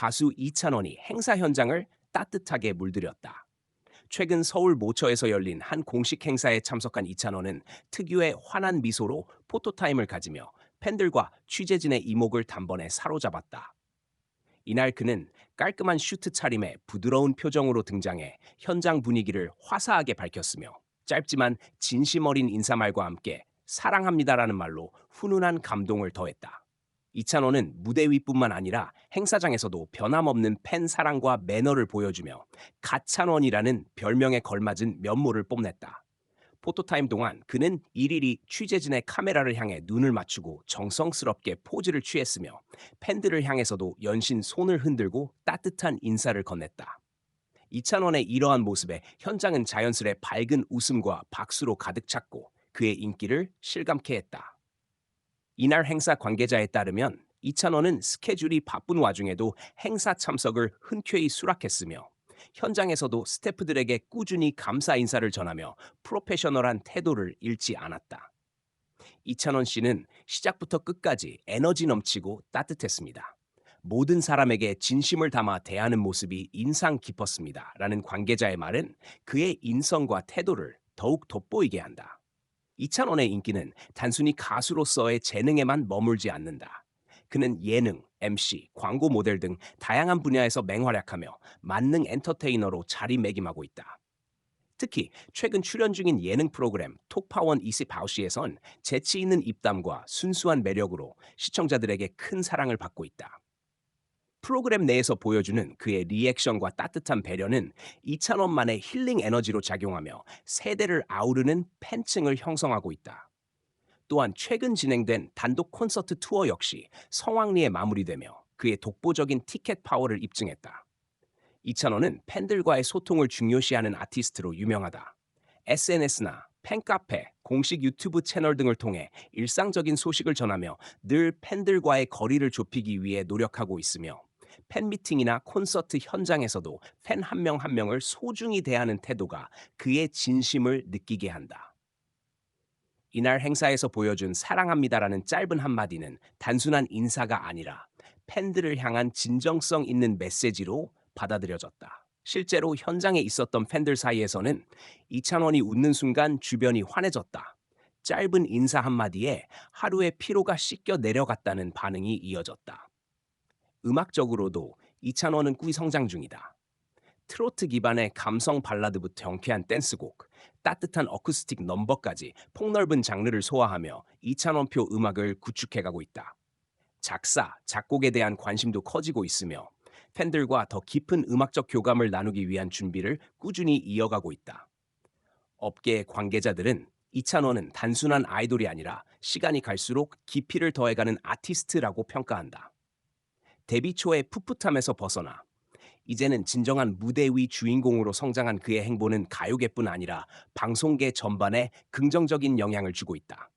가수 이찬원이 행사 현장을 따뜻하게 물들였다. 최근 서울 모처에서 열린 한 공식 행사에 참석한 이찬원은 특유의 환한 미소로 포토타임을 가지며 팬들과 취재진의 이목을 단번에 사로잡았다. 이날 그는 깔끔한 슈트 차림에 부드러운 표정으로 등장해 현장 분위기를 화사하게 밝혔으며 짧지만 진심 어린 인사말과 함께 사랑합니다라는 말로 훈훈한 감동을 더했다. 이찬원은 무대 위뿐만 아니라 행사장에서도 변함없는 팬 사랑과 매너를 보여주며 가찬원이라는 별명에 걸맞은 면모를 뽐냈다. 포토타임 동안 그는 일일이 취재진의 카메라를 향해 눈을 맞추고 정성스럽게 포즈를 취했으며 팬들을 향해서도 연신 손을 흔들고 따뜻한 인사를 건넸다. 이찬원의 이러한 모습에 현장은 자연스레 밝은 웃음과 박수로 가득 찼고 그의 인기를 실감케 했다. 이날 행사 관계자에 따르면 이찬원은 스케줄이 바쁜 와중에도 행사 참석을 흔쾌히 수락했으며 현장에서도 스태프들에게 꾸준히 감사 인사를 전하며 프로페셔널한 태도를 잃지 않았다. 이찬원 씨는 시작부터 끝까지 에너지 넘치고 따뜻했습니다. 모든 사람에게 진심을 담아 대하는 모습이 인상 깊었습니다. 라는 관계자의 말은 그의 인성과 태도를 더욱 돋보이게 한다. 이찬원의 인기는 단순히 가수로서의 재능에만 머물지 않는다. 그는 예능, MC, 광고 모델 등 다양한 분야에서 맹활약하며 만능 엔터테이너로 자리매김하고 있다. 특히 최근 출연 중인 예능 프로그램 톡파원 20하우시에선 재치 있는 입담과 순수한 매력으로 시청자들에게 큰 사랑을 받고 있다. 프로그램 내에서 보여주는 그의 리액션과 따뜻한 배려는 이찬원만의 힐링 에너지로 작용하며 세대를 아우르는 팬층을 형성하고 있다. 또한 최근 진행된 단독 콘서트 투어 역시 성황리에 마무리되며 그의 독보적인 티켓 파워를 입증했다. 이찬원은 팬들과의 소통을 중요시하는 아티스트로 유명하다. SNS나 팬카페, 공식 유튜브 채널 등을 통해 일상적인 소식을 전하며 늘 팬들과의 거리를 좁히기 위해 노력하고 있으며 팬미팅이나 콘서트 현장에서도 팬 한 명 한 명을 소중히 대하는 태도가 그의 진심을 느끼게 한다. 이날 행사에서 보여준 사랑합니다라는 짧은 한마디는 단순한 인사가 아니라 팬들을 향한 진정성 있는 메시지로 받아들여졌다. 실제로 현장에 있었던 팬들 사이에서는 이찬원이 웃는 순간 주변이 환해졌다. 짧은 인사 한마디에 하루의 피로가 씻겨 내려갔다는 반응이 이어졌다. 음악적으로도 이찬원은 꾸이 성장 중이다. 트로트 기반의 감성 발라드부터 경쾌한 댄스곡, 따뜻한 어쿠스틱 넘버까지 폭넓은 장르를 소화하며 이찬원표 음악을 구축해가고 있다. 작사, 작곡에 대한 관심도 커지고 있으며 팬들과 더 깊은 음악적 교감을 나누기 위한 준비를 꾸준히 이어가고 있다. 업계 관계자들은 이찬원은 단순한 아이돌이 아니라 시간이 갈수록 깊이를 더해가는 아티스트라고 평가한다. 데뷔 초의 풋풋함에서 벗어나 이제는 진정한 무대 위 주인공으로 성장한 그의 행보는 가요계뿐 아니라 방송계 전반에 긍정적인 영향을 주고 있다.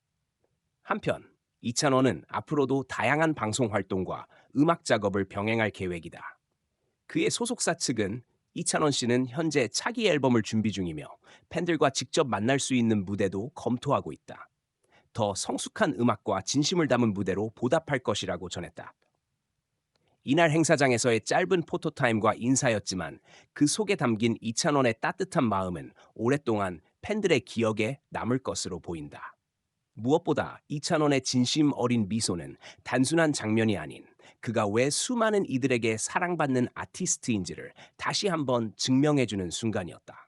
한편 이찬원은 앞으로도 다양한 방송 활동과 음악 작업을 병행할 계획이다. 그의 소속사 측은 이찬원 씨는 현재 차기 앨범을 준비 중이며 팬들과 직접 만날 수 있는 무대도 검토하고 있다. 더 성숙한 음악과 진심을 담은 무대로 보답할 것이라고 전했다. 이날 행사장에서의 짧은 포토타임과 인사였지만 그 속에 담긴 이찬원의 따뜻한 마음은 오랫동안 팬들의 기억에 남을 것으로 보인다. 무엇보다 이찬원의 진심 어린 미소는 단순한 장면이 아닌 그가 왜 수많은 이들에게 사랑받는 아티스트인지를 다시 한번 증명해주는 순간이었다.